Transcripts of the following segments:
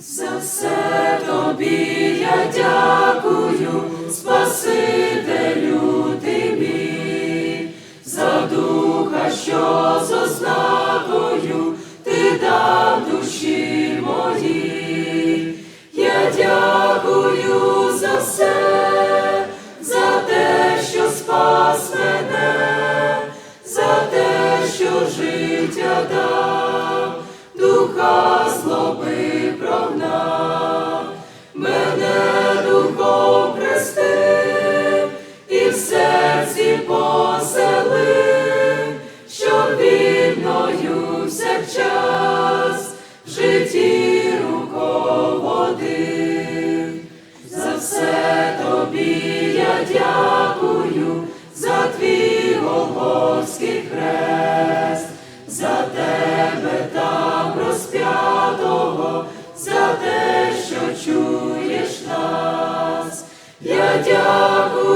За все тобі я дякую, Спасителю ти мій, за духа, що з ознакою ти дав душі моїй. Я дякую за все, за те, що спас мене, за те, що життя дав, духа дякую, за твій Голгофський хрест, за тебе там розп'ятого, за те, що чуєш нас. Я дякую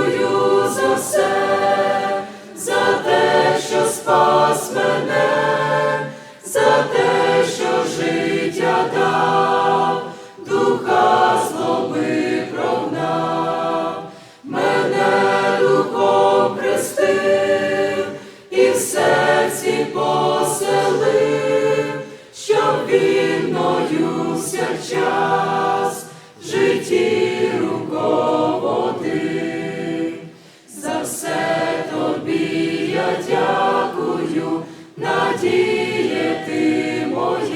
радіє ти моя.